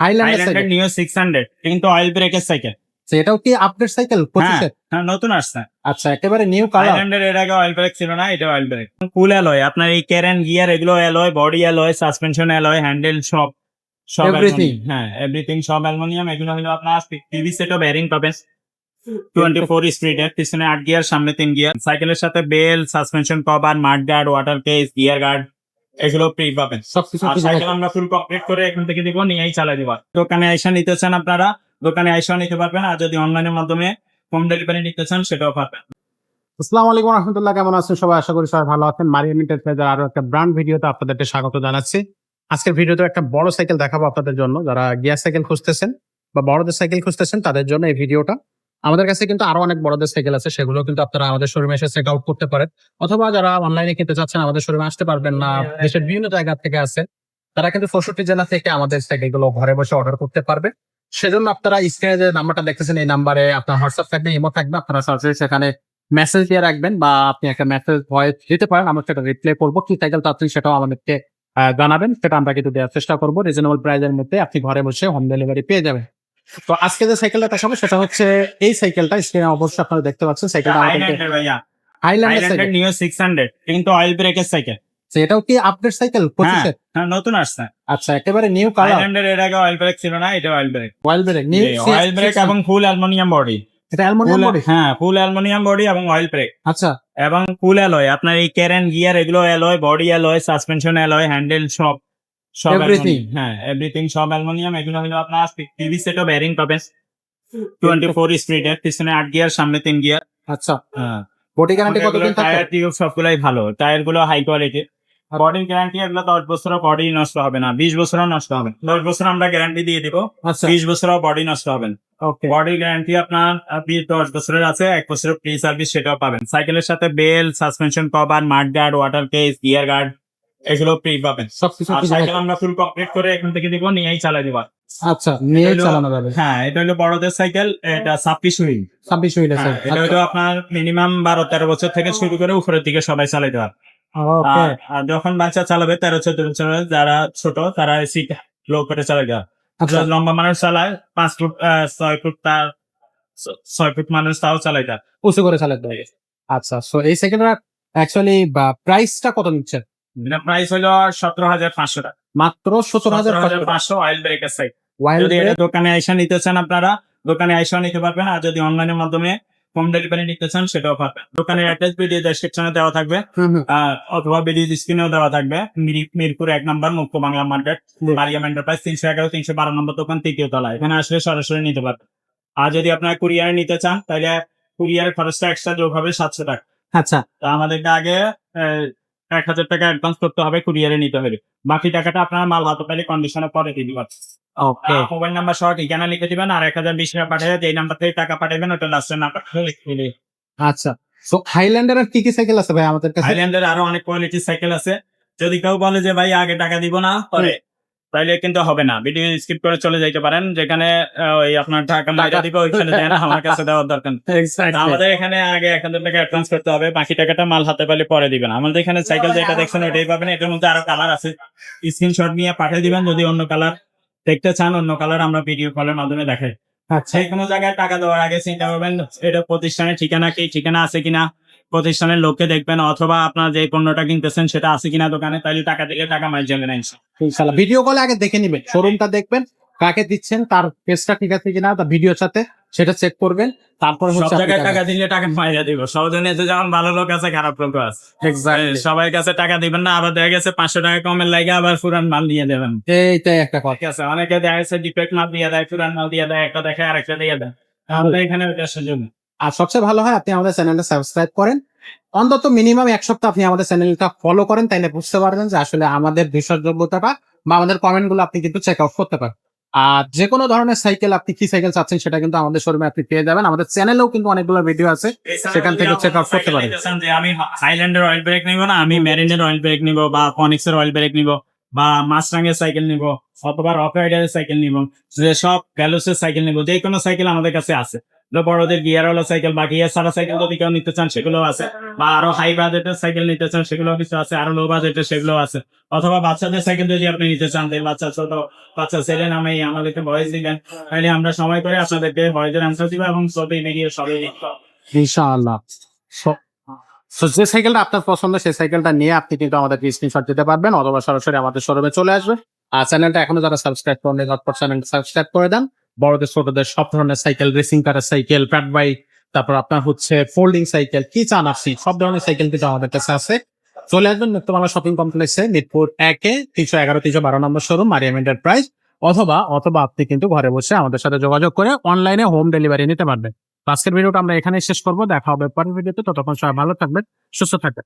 Highlander new six hundred কিন্তু oil ব্রেকের cycle এটাও কি আপডেট সাইকেল হ্যাঁ নতুন আসছে। আচ্ছা একেবারে নিউ কালার হাইল্যান্ডের এর আগে অয়েল ব্রেক ছিল না এটা অয়েল ব্রেক ফুল অ্যালয় আপনার এই ক্যারেন গিয়ার এগুলো alloy body alloy suspension alloy handle সব সব aluminium, হ্যাঁ এভরিথিং সব অ্যালুমিনিয়াম এগুলো হলো আপনার টিভি সেটও ব্যারিং পাবেন। টোয়েন্টি ফোর স্পিডের পিছনে আট গিয়ার সামনে তিন গিয়ার সাইকেলের সাথে bell suspension cover mudguard water case gear guard এগুলো ফ্রি পাবেন সবকিছু সাইকেল আমরা ফুল কমপ্লিট করে এখান থেকে দিব নিয়েই চালাই দিব। দোকানে আইসা নিতে চান আপনারা দোকানে আইসা নিতে পারবেন আর যদি অনলাইনের মাধ্যমে হোম ডেলিভারি নিতে চান সেটাও পারবেন। আসসালামু আলাইকুম রহমতুল্লাহ কেমন আছেন? সবাই আশা করি সবাই ভালো আছেন। মারিয়ান এন্টারপ্রাইজের আরও একটা ব্র্যান্ড ভিডিওতে আপনাদেরকে স্বাগত জানাচ্ছি। আজকের ভিডিওতে একটা বড় সাইকেল দেখাবো আপনাদের জন্য। যারা গিয়ার সাইকেল খুঁজতেছেন বা বড়দের সাইকেল খুঁজতেছেন তাদের জন্য এই ভিডিওটা। আমাদের কাছে কিন্তু আরও অনেক বড়দের সাইকেল আছে সেগুলো কিন্তু আপনারা আমাদের শোরুমে এসে চেক আউট করতে পারেন। অথবা যারা অনলাইনে কিনতে চাচ্ছেন আমাদের শোরুমে আসতে পারবেন না দেশের বিভিন্ন জায়গা থেকে আছে তারা কিন্তু চৌষট্টি জেলা থেকে আমাদের সাইকেলগুলো ঘরে বসে অর্ডার করতে পারবে। সেজন্য আপনারা স্ক্রিনে যে নাম্বারটা দেখতেছেন এই নাম্বারে আপনার হোয়াটসঅ্যাপ থাকবে ইমো থাকবে আপনারা সরাসরি সেখানে মেসেজ দিয়ে রাখবেন বা আপনি একটা মেসেজ ভয়েস দিতে পারেন আমরা সেটা রিপ্লাই করব কি সাইকেল আপনি সেটাও আমাদেরকে জানাবেন সেটা আমরা কিন্তু দেওয়ার চেষ্টা করব। রিজনেবল প্রাইসের মধ্যে আপনি ঘরে বসে হোম ডেলিভারি পেয়ে যাবেন। তো আজকে যে সাইকেলটা দেখাবো সেটা হচ্ছে এই সাইকেলটা স্ক্রিনে অবশ্যই আপনারা দেখতে পাচ্ছেন সাইকেলটা হাইল্যান্ডার নিউ সিক্স হান্ড্রেড কিন্তু অয়েল ব্রেকের সাইকেল এটাও কি আপডেট সাইকেল পঁচিশে? হ্যাঁ নতুন আসছে। আচ্ছা একেবারে নিউ কালার হাইল্যান্ডের এর আগে অয়েল ব্রেক ছিল না এটা oil brake oil brake new oil brake এবং ফুল অ্যালুমিনিয়াম বডি এটা অ্যালুমিনিয়াম বডি হ্যাঁ ফুল অ্যালুমিনিয়াম বডি এবং অয়েল ব্রেক আচ্ছা। এবং ফুল অ্যালয় আপনার এই ক্যারেন গিয়ার এগুলো alloy body alloy suspension alloy handle সব। সব Everything. হ্যাঁ এভরিথিং সব অ্যালুমিনিয়াম এগুলো হলো আপনার টিভি সেটও ব্যারিং পাবেন টোয়েন্টি ফোর স্পিডের পিছনে আট গিয়ার সামনে তিন গিয়ার আচ্ছা। হ্যাঁ। বডি গ্যারান্টি কতদিন থাকবে টায়ার টিউব সবগুলাই ভালো। টায়ারগুলো হাই কোয়ালিটি বডির গ্যারান্টি এগুলো দশ বছরও বডি নষ্ট হবে না। বিশ বছরও নষ্ট হবে। দশ বছর আমরা গ্যারান্টি দিয়ে দিব। আচ্ছা। বিশ বছরও বডি নষ্ট হবে না। বডি গ্যারান্টি আপনার আপনি দশ বছরের আছে এক বছরের ফ্রি সার্ভিস সেটাও পাবেন। সাইকেলের সাথে bell suspension cover mudguard water case gear guard এগুলো ফ্রি পাবেন সবকিছু সাইকেল আমরা ফুল কমপ্লিট করে এখান থেকে দিব নিয়েই চালাই দিব। আচ্ছা নিয়ে চালানো যাবে। হ্যাঁ এটা হলো বড়দের সাইকেল এটা ছাব্বিশ হুইল। ছাব্বিশ হুইল আছে হ্যাঁ, এটা হলো আপনার মিনিমাম বারো তেরো বছর থেকে শুরু করে উপরের দিকে সবাই চালাই দেওয়ার আর- যখন বাচ্চা চালাবে তেরো চোদ্দ বছর যারা ছোট তারা সিট লো করে চালাই দেওয়া। আচ্ছা। লম্বা মানুষ চালায় পাঁচ ফুট ছয় ফুট তার ছয় ফুট মানুষ তাও চালায় তার উঁচু করে চালাতে হবে। আচ্ছা সো এই সাইকেলটার অ্যাকচুয়ালি প্রাইসটা কত নিচ্ছেন? প্রাইস হলো সতেরো হাজার পাঁচশো টাকা। মাত্র সতেরো হাজার পাঁচশো অয়েল ব্রেকের সাইড যদি এটা দোকানে আইসা নিতে চান আপনারা দোকানে আইসা নিতে পারবেন আর যদি অনলাইনের মাধ্যমে হোম ডেলিভারি নিতে চান সেটাও পারবেন। দোকানের অ্যাড্রেস ভিডিও ডেসক্রিপশনে দেওয়া থাকবে। অথবা ভিডিও স্ক্রিনেও দেওয়া থাকবে। মিরি- মিরপুর এক নম্বর মুখ্য বাংলা মার্কেট। মারিয়াম এন্টারপ্রাইজ তিনশো এগারো তিনশো বারো নম্বর দোকান তৃতীয় তলা এখানে আসলে সরাসরি নিতে পারবেন। আর যদি আপনার কুরিয়ারে নিতে চান তাহলে কুরিয়ারের খরচটা এক্সট্রা যোগ হবে সাতশো টাকা। আচ্ছা। তা আমাদেরকে আগে এক হাজার টাকা অ্যাডভান্স করতে হবে কুরিয়ারে নিতে হবে। বাকি টাকাটা আপনার মাল হাতে পেলে কন্ডিশনে পরে দিয়ে দিবেন ওকে মোবাইল নাম্বার সহ ঠিকানা লিখে দিবেন আর এক হাজার বিশ টাকা পাঠিয়ে যে নাম্বার থেকে টাকা পাঠাবেন ওটা লাস্টের নাম্বার আচ্ছা। তো হাইল্যান্ডার আর কি কি সাইকেল আছে ভাই আমাদের কাছে? হাইল্যান্ডের আরও অনেক কোয়ালিটির সাইকেল আছে। যদি কেউ বলে যে ভাই আগে টাকা দিব না পরে তাইলে কিন্তু হবে না। ভিডিও স্কিপ করে চলে যাইতে পারেন যেখানে ওই আপনার টাকা মাইরা দিবে ওইখানে দেয় না আমার কাছে দেওয়ার দরকার আমাদের এখানে আগে এক হাজার টাকা অ্যাডভান্স করতে হবে বাকি টাকাটা মাল হাতে পেলে পরে দিবেন। আমাদের এখানে সাইকেল যেটা দেখছেন ওইটাই পাবেন এটার মধ্যে আরও কালার আছে। স্ক্রিনশট নিয়ে পাঠিয়ে দিবেন যদি অন্য কালার দেখতে চান অন্য কালার আমরা ভিডিও কলের মাধ্যমে দেখাই। আচ্ছা। সেই কোনো জায়গায় টাকা দেওয়ার আগে চিন্তা করবেন এটা প্রতিষ্ঠানের ঠিকানা কি ঠিকানা আছে কিনা। প্রতিষ্ঠানের লোককে দেখবেন অথবা আপনার যে পণ্যটা কিনতেছেন সেটা আছে কিনা দোকানে তাহলে টাকা দিলে টাকা মাই জেনে নেন ভিডিও কলে আগে দেখে নিবেন শোরুমটা দেখবেন কাকে দিচ্ছেন তার পেজটা ঠিক আছে কিনা তার ভিডিওর সাথে সেটা চেক করবেন তারপরে সব জায়গায় টাকা দিলে টাকা মাইরা দিব। সহজনে এতে যেমন ভালো লোক আছে খারাপ লোক আছে। এক্স্যাক্টলি সবাই কাছে টাকা দিবেন না আবার দেখা গেছে পাঁচশো টাকা কমের লাগে আবার পুরান মাল দিয়ে দেবেন। এইটাই একটা কথা। আছে অনেকে দেখা গেছে ডিফেক্ট মাল দিয়ে দেয় পুরান মাল দিয়ে দেয় একটা দেখে আরেকটা দিয়ে দেয়। আমাদের এখানে ওইটা সুযোগ। আর সবচেয়ে ভালো হয় আপনি আমাদের চ্যানেলটা সাবস্ক্রাইব করেন। অন্তত মিনিমাম এক সপ্তাহ আপনি আমাদের চ্যানেলটা ফলো করেন তাইলে বুঝতে পারবেন যে আসলে আমাদের বিশ্বাসযোগ্যতাটা বা আমাদের কমেন্টগুলো আপনি কিন্তু চেক আউট করতে পারেন। আর যে কোনো ধরনের সাইকেল আপনি কি সাইকেল চাচ্ছেন সেটা কিন্তু আমাদের শোরুমে আপনি পেয়ে যাবেন। আমাদের চ্যানেলেও কিন্তু অনেকগুলো ভিডিও আছে সেখান থেকে check out করতে পারেন। যে আমি হাইল্যান্ডের অয়েল ব্রেক নিব না আমি মেরিনের অয়েল ব্রেক নিব বা ফনিক্সের অয়েল ব্রেক নিব বা মাসরাঙ্গের সাইকেল নিব অথবা রক রাইডারের সাইকেল নিব যে সব ভ্যালুসের সাইকেল নিব যে কোনো সাইকেল আমাদের কাছে আছে। বড়দের গিয়ার ওয়ালা সাইকেল বা গিয়ার ছাড়া সাইকেল যদি কেউ নিতে চান সেগুলো আছে। বা আরও হাই বাজেটের সাইকেল নিতে চান সেগুলো কিছু আছে। আরও লো বাজেটের সেগুলো আছে। অথবা বাচ্চাদের সাইকেল যদি আপনি নিতে চান যে বাচ্চা ছোট বাচ্চা ছেলে নামে আমাদেরকে ভয়েস দিবেন তাহলে আমরা সময় করে আপনাদেরকে ভয়েসের অ্যান্সার দিব এবং ছবি ভিডিও সবই ইনশাআল্লাহ। সো যে সাইকেলটা আপনার পছন্দ সেই সাইকেলটা নিয়ে আপনি কিন্তু আমাদেরকে স্ক্রিনশট দিতে পারবেন অথবা সরাসরি আমাদের শোরুমে চলে আসবে আর চ্যানেলটা এখনও যারা সাবস্ক্রাইব করেন ঝটপট চ্যানেলটা সাবস্ক্রাইব করে দেন। বড়দের, ছোটদের, সব ধরনের সাইকেল রেসিং কারের সাইকেল প্যাট বাইক তারপর আপনার হচ্ছে ফোল্ডিং সাইকেল কি চান আপনি? সব ধরনের সাইকেল কিন্তু আমাদের কাছে আছে। চলে আসবেন নিত্যমালা শপিং কমপ্লেক্সে মিরপুর একে তিনশো এগারো, তিনশো বারো নম্বর শোরুম মারিয়াম এন্টারপ্রাইজ অথবা অথবা আপনি কিন্তু ঘরে বসে আমাদের সাথে যোগাযোগ করে অনলাইনে হোম ডেলিভারি নিতে পারবেন। আজকের ভিডিওটা আমরা এখানে শেষ করব। দেখা হবে পরের ভিডিওতে ততক্ষণ সবাই ভালো থাকবেন, সুস্থ থাকবেন।